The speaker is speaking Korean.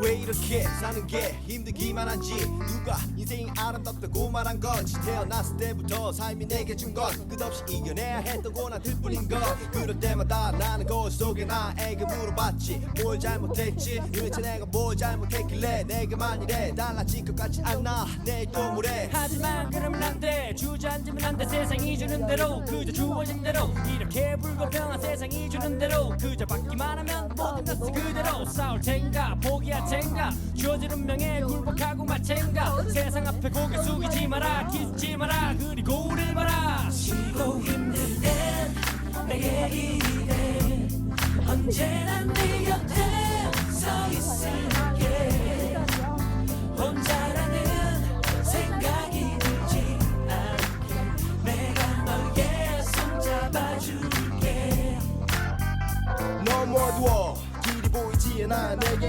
왜 이렇게 사는 게 힘들기만 한지 누가 인생이 아름답다고 말한 건지 태어났을 때부터 삶이 내게 준 건 끝없이 이겨내야 했던 고난들 뿐인 것. 그럴 때마다 나는 거울 속에 나에게 물어봤지. 뭘 잘못했지? 도대체 내가 뭘 잘못했길래 내게만 이래 달라질 것 같지 않아. 내일 또 모레 하지만 안 돼 주저앉으면 안돼. 세상이 주는 대로. 그저 주어진 대로. 이렇게 불공평한 세상이 주는 대로. 그저 받기만 하면 모든 것을 그대로. 싸울 텐가 포기할 텐가 주어진 운명에 굴복하고 마찬가 세상 앞에 고개 숙이지 마라. 기죽 어두워 길이 보이지 않아 내게